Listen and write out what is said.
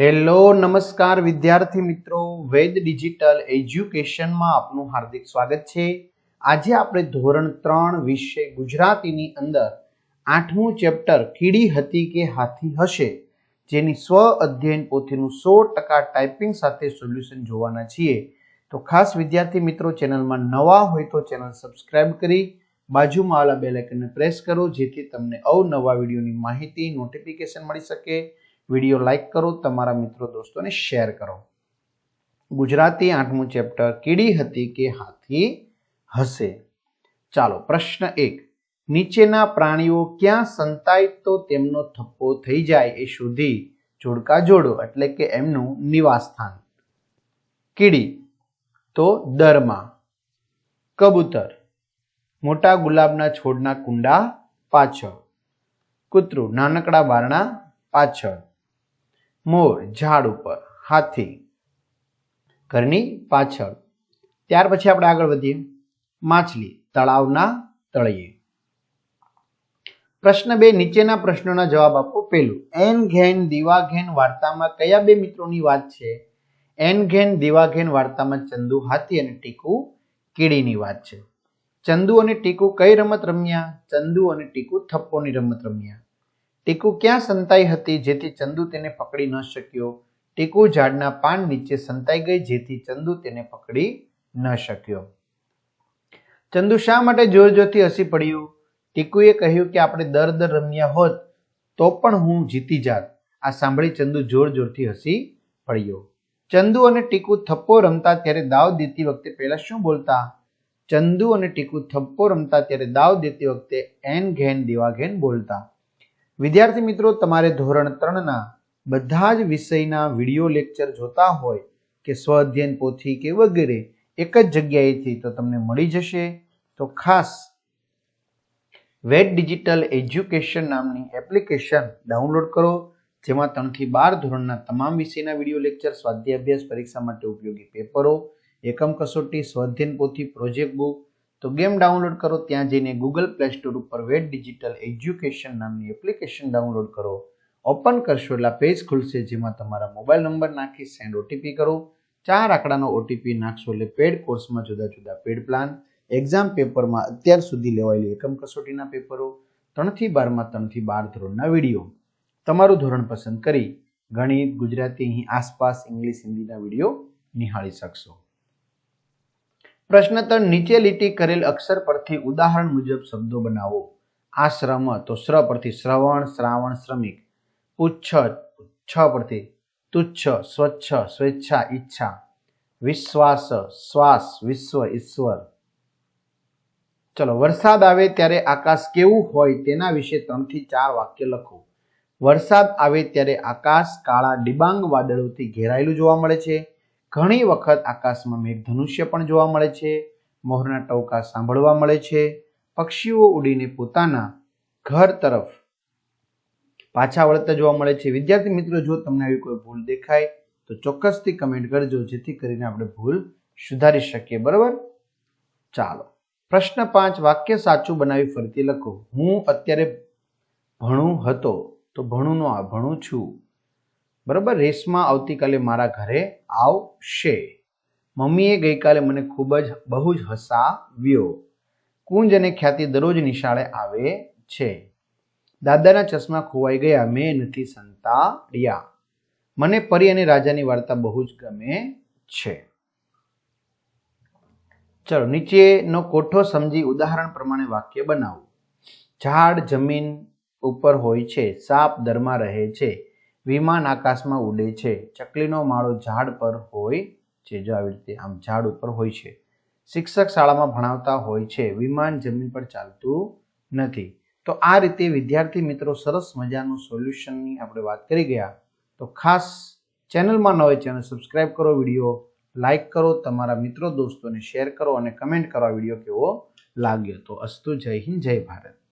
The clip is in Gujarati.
હેલો, નમસ્કાર વિદ્યાર્થી મિત્રો. વેદ ડિજિટલ એજ્યુકેશનમાં આપનું હાર્દિક સ્વાગત છે. આજે આપણે ધોરણ ત્રણ વિષય ગુજરાતીની અંદર આઠમું ચેપ્ટર કીડી હતી કે હાથી હશે, જેની સ્વ અધ્યયન પોથીનું સો ટકા ટાઈપિંગ સાથે સોલ્યુશન જોવાના છીએ. તો ખાસ વિદ્યાર્થી મિત્રો, ચેનલમાં નવા હોય તો ચેનલ સબસ્ક્રાઇબ કરી બાજુમાં આવેલા બેલ પ્રેસ કરો, જેથી તમને અવનવા વિડીયોની માહિતી, નોટિફિકેશન મળી શકે. વીડિયો લાઇક કરો, તમારા મિત્રો દોસ્તોને શેર કરો. ગુજરાતી આઠમું ચેપ્ટર કીડી હતી કે હાથી હશે? ચાલો, પ્રશ્ન એક. નીચેના પ્રાણીઓ ક્યાં સંતાય તો તેમનો થપ્પો થઈ જાય એ શોધી જોડકા જોડો, એટલે કે એમનું નિવાસસ્થાન. કીડી. તો દરમાં. કબૂતર. મોટા ગુલાબના છોડના કુંડા પાછળ. કૂતરું. નાનકડા બારણા પાછળ. મોર, ઝાડ ઉપર, હાથી, ઘરની પાછળ. ત્યાર પછી આપણે આગળ વધીએ. માછલી, તળાવના તળિયે. પ્રશ્ન બે, નીચેના પ્રશ્નોના જવાબ આપો. પેલું એન ઘેન દીવાઘેન વાર્તામાં કયા બે મિત્રોની વાત છે? એન ઘેન દીવાઘેન વાર્તામાં ચંદુ, હાથી અને ટીકુ કીડીની વાત છે. ચંદુ અને ટીકુ કઈ રમત રમ્યા? ચંદુ અને ટીકુ થપ્પોની રમત રમ્યા. ટીકુ ક્યાં સંતાઈ હતી જેથી ચંદુ તેને પકડી ન શક્યો? ટીકુ ઝાડના પાન નીચે સંતાઈ ગઈ જેથી ચંદુ તેને પકડી ન શક્યો. ચંદુ શા માટે જોર જોરથી હસી પડ્યું? ટીકુએ કહ્યું કે આપણે દર દર રમ્યા હોત તો પણ હું જીતી જાત. આ સાંભળી ચંદુ જોર જોરથી હસી પડ્યો. ચંદુ અને ટીકુ થપ્પો રમતા ત્યારે દાવ દેતી વખતે પહેલા શું બોલતા? ચંદુ અને ટીકુ થપ્પો રમતા ત્યારે દાવ દેતી વખતે એન ઘેન દેવા ઘેન બોલતા. વિદ્યાર્થી મિત્રો, તમારે ધોરણ ત્રણના બધા જ વિષયના વીડિયો લેક્ચર જોતા હોય કે સ્વ અધ્યયન પોથી કે વગેરે, એક જ જગ્યાએથી તો તમને મળી જશે. તો ખાસ વેટ ડિજિટલ એજ્યુકેશન નામની એપ્લિકેશન ડાઉનલોડ કરો, જેમાં ત્રણથી બાર ધોરણના તમામ વિષયના વીડિયો લેક્ચર, સ્વાધ્યાય અભ્યાસ, પરીક્ષા માટે ઉપયોગી પેપરો, એકમ કસોટી સ્વાધ્યન પોથી, પ્રોજેક્ટ બુક તો ગેમ ડાઉનલોડ કરો, ત્યાં જઈને ગૂગલ પ્લે સ્ટોર ઉપર વેટ ડિજિટલ એજ્યુકેશન નામની એપ્લિકેશન ડાઉનલોડ કરો. ઓપન કરશો એટલે પેજ ખુલશે, જેમાં તમારા મોબાઈલ નંબર નાખી સેન્ડ ઓટીપી કરો. ચાર આંકડાનો ઓટીપી નાખશો એટલે પેડ કોર્સમાં જુદા જુદા પેડ પ્લાન એક્ઝામ પેપરમાં અત્યાર સુધી લેવાયેલી એકમ કસોટીના પેપરો ત્રણથી બારમાં, ત્રણથી બાર ધોરણના વીડિયો તમારું ધોરણ પસંદ કરી ગણિત, ગુજરાતી, અહીં આસપાસ ઇંગ્લિશ હિન્દીના વીડિયો નિહાળી શકશો. પ્રશ્ન ત્રણ નીચે લીટી કરેલ અક્ષર પરથી ઉદાહરણ મુજબ શબ્દો બનાવો. આશ્રમ તો શ્ર પરથી શ્રવણ, શ્રાવણ શ્રમિક. પુચ્છ છ પરથી તુચ્છ, સ્વચ્છ, સ્વેચ્છા, ઈચ્છા. વિશ્વાસ, શ્વાસ, વિશ્વ, ઈશ્વર. ચલો, વરસાદ આવે ત્યારે આકાશ કેવું હોય તેના વિશે ત્રણથી ચાર વાક્ય લખો. વરસાદ આવે ત્યારે આકાશ કાળા ડિબાંગ વાદળોથી ઘેરાયેલું જોવા મળે છે. ઘણી વખત આકાશમાં મેઘધનુષ્ય પણ જોવા મળે છે, મોહરના ટવકા સાંભળવા મળે છે, પક્ષીઓ ઉડીને પોતાના ઘર તરફ પાછા વળતા જોવા મળે છે. વિદ્યાર્થી મિત્રો, જો તમને આવી કોઈ ભૂલ દેખાય, તો ચોક્કસથી કમેન્ટ કરજો, જેથી કરીને આપણે ભૂલ સુધારી શકીએ. બરાબર? ચાલો. પ્રશ્ન પાંચ, વાક્ય સાચું બનાવી ફરીથી લખો. હું અત્યારે ભણું હતો, તો ભણું નો આ ભણું છું. બરાબર? રેસમાં આવતીકાલે મારા ઘરે આવશે. મમ્મીએ ગઈકાલે મને ખૂબ જ, બહુ જ હસાવ્યો. કુંજ અને ખ્યાતિ દરરોજ નિશાળે આવે છે. દાદાના ચશ્મા ખોવાઈ ગયા. મેં નથી સંતાડ્યા. મને પરી અને રાજાની વાર્તા બહુ જ ગમે છે. ચલો, નીચેનો કોઠો સમજી ઉદાહરણ પ્રમાણે વાક્ય બનાવો. ઝાડ જમીન ઉપર હોય છે. સાપ દરમાં રહે છે. વિમાન આકાશમાં ઉડે છે. ચકલીનો માળો ઝાડ પર હોય છે. જો આવી રીતે આમ ઝાડ ઉપર હોય છે. શિક્ષક શાળામાં ભણાવતા હોય છે. વિમાન જમીન પર ચાલતું નથી. તો આ રીતે વિદ્યાર્થી મિત્રો સરસ મજાનું સોલ્યુશનની આપણે વાત કરી ગયા. તો ખાસ ચેનલમાં ન હોય ચેનલ સબસ્ક્રાઇબ કરો વીડિયો, લાઇક કરો, તમારા મિત્રો, દોસ્તોને શેર કરો અને કમેન્ટ કરો આ વીડિયો કેવો લાગ્યો. તો અસ્તુ જય હિન્દ, જય ભારત.